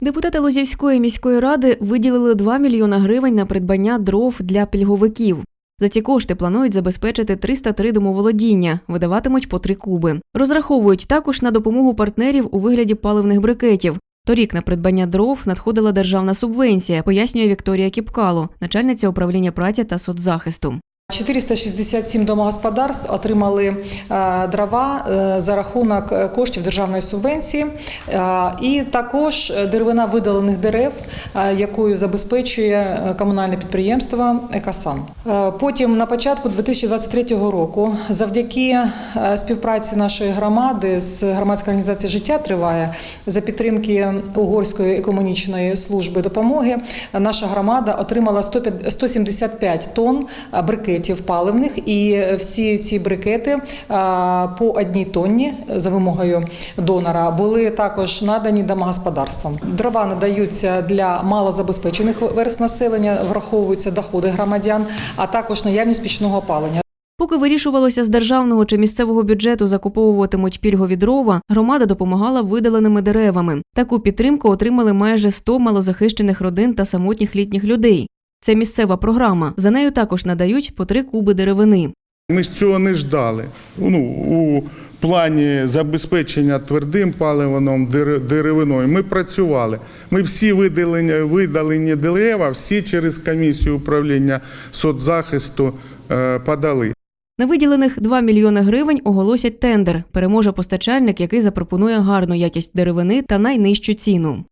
Депутати Лозівської міської ради виділили 2 мільйона гривень на придбання дров для пільговиків. За ці кошти планують забезпечити 303 домоволодіння, видаватимуть по три куби. Розраховують також на допомогу партнерів у вигляді паливних брикетів. Торік на придбання дров надходила державна субвенція, пояснює Вікторія Кіпкало, начальниця управління праці та соцзахисту. 467 домогосподарств отримали е, дрова е, за рахунок е, коштів державної субвенції, і також деревина видалених дерев, якою забезпечує комунальне підприємство Екасан. Потім на початку 2023 року, завдяки співпраці нашої громади з громадською організацією життя триває за підтримки угорської економічної служби допомоги. Наша громада отримала 105 175 тонн а, брикетів паливних, і всі ці брикети по одній тонні за вимогою донора були також надані домогосподарствам. Дрова надаються для малозабезпечених верст населення, враховуються доходи громадян, а також наявність пічного опалення. Поки вирішувалося з державного чи місцевого бюджету закуповуватимуть пільгові дрова, громада допомагала видаленими деревами. Таку підтримку отримали майже 100 малозахищених родин та самотніх літніх людей. Це місцева програма. За нею також надають по три куби деревини. Ми ж цього не ждали. Ну, у плані забезпечення твердим паливом, деревиною ми працювали. Ми всі видалені, видалені дерева, всі через комісію управління соцзахисту е, подали. На виділених 2 мільйони гривень оголосять тендер. Переможе постачальник, який запропонує гарну якість деревини та найнижчу ціну.